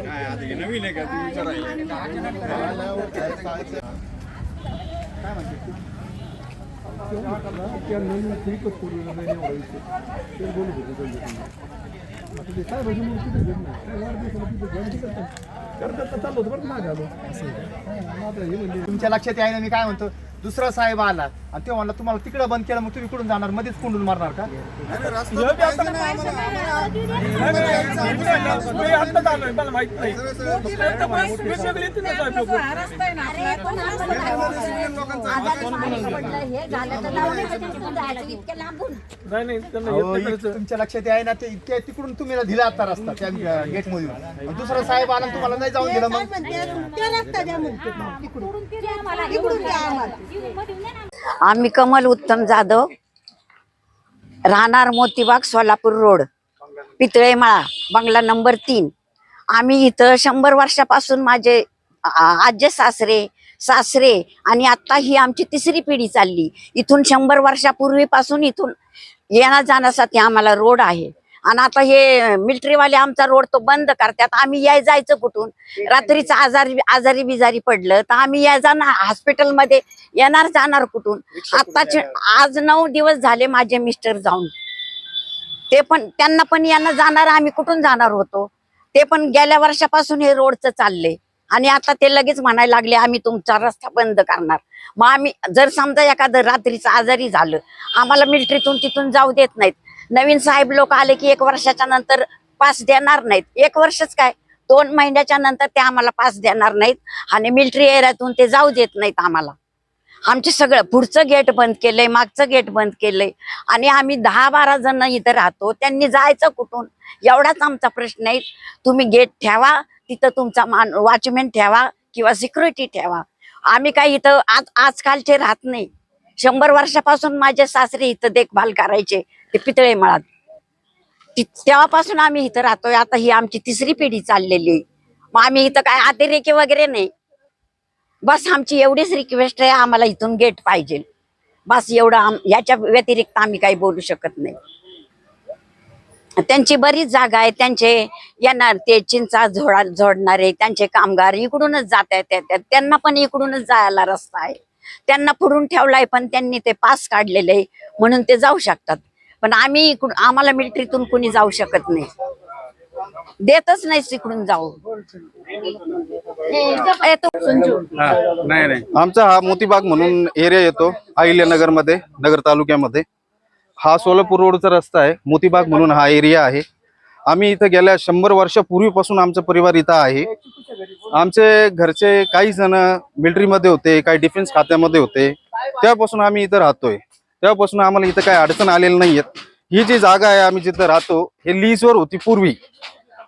काय आता हे नवीन आहे का तू विचारायला त्या नवीन नाही ते बोलत होते त्यांच्याकडून आता ते काय भाजी म्हणून कुठे घेत नाही काय तिथे करतात करतात तर चाललो होतं बरं मागे आलो आता हे म्हणजे तुमच्या लक्षात आहे ना मी काय म्हणतो? दुसरा साहेब आला आणि ते म्हणला तुम्हाला तिकडं बंद केलं मग तुम्ही कुठून जाणार? मध्येच कुंडून मारणार का? तुमच्या लक्षात आहे ना ते इतके तिकडून तुम्ही दिला आता रस्ता त्या गेट मधून आणि दुसरा साहेब आला तुम्हाला नाही जाऊन दिलं मग? आम्ही कमल उत्तम जाधव. राहणार मोतीबाग सोलापूर रोड. पितळेमाळा बंगला नंबर तीन. आम्ही इथं शंभर वर्षापासून माझे आज्य सासरे सासरे आणि आत्ता ही आमची तिसरी पिढी चालली. इथून शंभर वर्षापूर्वीपासून इथून येण्या जाण्यासाठी आम्हाला रोड आहे. आणि आता हे मिलिटरीवाले आमचा रोड तो बंद करतात. आम्ही याय जायचं कुठून? रात्रीचं आजारी आजारी बिजारी पडलं तर आम्ही या जाणार हॉस्पिटलमध्ये येणार जाणार कुठून? आताचे आज नऊ दिवस झाले माझे मिस्टर जाऊन. ते पण त्यांना पण यांना जाणार आम्ही कुठून जाणार होतो? ते पण गेल्या वर्षापासून हे रोडचं चाललंय. आणि आता ते लगेच म्हणायला लागले आम्ही तुमचा रस्ता बंद करणार. मग आम्ही जर समजा एखादं रात्रीचं आजारी झालं आम्हाला मिलिटरीतून तिथून जाऊ देत नाहीत. नवीन साहेब लोक आले की एक वर्षाच्या नंतर पास देणार नाहीत. एक वर्षच काय? दोन महिन्याच्या नंतर ते आम्हाला पास देणार नाहीत आणि मिलिटरी एरियातून ते जाऊ देत नाहीत आम्हाला. आमचे सगळं पुढचं गेट बंद केलंय मागचं गेट बंद केलंय. आणि आम्ही दहा बारा जण इथं राहतो त्यांनी जायचं कुठून? एवढाच आमचा प्रश्न आहे. तुम्ही गेट ठेवा तिथं तुमचा मान वॉचमॅन ठेवा किंवा सिक्युरिटी ठेवा. आम्ही काय इथं आज आजकालचे राहत नाही. शंभर वर्षापासून माझे सासरे इथं देखभाल करायचे ते पितळे मळात. तेव्हापासून आम्ही इथं राहतोय आता ही आमची तिसरी पिढी चाललेली आहे. मग आम्ही इथं काय अतिरेकी वगैरे नाही. बस आमची एवढीच रिक्वेस्ट आहे आम्हाला इथून गेट पाहिजे. बस एवढं आम- याच्या व्यतिरिक्त आम्ही काही बोलू शकत नाही. त्यांची बरीच जागा आहे त्यांचे येणार ते चिंचा झोडा झोडणारे त्यांचे कामगार इकडूनच जात आहेत त्यांना पण इकडूनच जायला रस्ता आहे. त्यांना पुढून ठेवलाय पण त्यांनी ते पास काढलेले आहे. म्हणून ते जाऊ शकतात. पण आम्ही इकडून आम्हाला मिलिटरीतून कुणी जाऊ शकत नाही. देतच नाही तिकडून जाऊ. ए, तो- नाही नाही. आमचा हा मोतीबाग म्हणून एरिया येतो अहिल्यानगरमध्ये नगर तालुक्यामध्ये. हा सोलापूर रोडचा रस्ता आहे. मोतीबाग म्हणून हा एरिया आहे. आम्ही इथं गेल्या शंभर वर्षापूर्वीपासून आमचा परिवार इथं आहे. आमचे घरचे काही जण मिलिटरीमध्ये होते काही डिफेन्स खात्यामध्ये होते. तेव्हापासून आम्ही इथं राहतोय. तेव्हापासून आम्हाला इथं काही अडचण आलेली नाहीयेत. ही जी जागा आहे आम्ही जिथं राहतो हे लीजवर होती पूर्वी.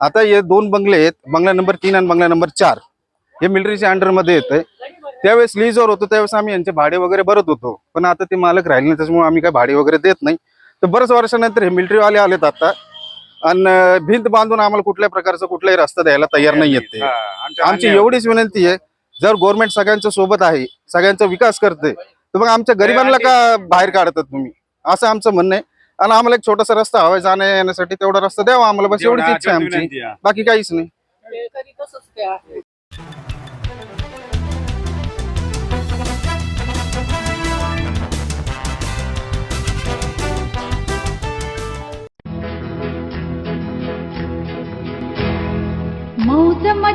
आता हे दोन बंगले आहेत बंगला नंबर तीन आणि बंगला नंबर चार. हे मिलिटरीच्या अंडरमध्ये येतंय. त्यावेळेस लीजवर होतो त्यावेळेस आम्ही यांचे भाडे वगैरे भरत होतो. पण आता ते मालक राहिले नाही त्याच्यामुळे आम्ही काही भाडे वगैरे देत नाही. तर बऱ्याच वर्षानंतर हे मिलिटरीवाले आलेत आता. आणि भिंत बांधून आम्हाला कुठल्या प्रकारचा कुठलाही रस्ता द्यायला तयार नाही येत. ते. हा, आमची एवढीच विनंती आहे जर गव्हर्नमेंट सगळ्यांच्या सोबत आहे सगळ्यांचा विकास करते तर मग आमच्या गरिबांना का बाहेर काढतात तुम्ही? असं आमचं म्हणणं आहे. आणि आम्हाला एक छोटासा रस्ता हवा जाण्या येण्यासाठी तेवढा रस्ता द्यावा आम्हाला बस एवढीच इच्छा आहे आमची. बाकी काहीच नाही.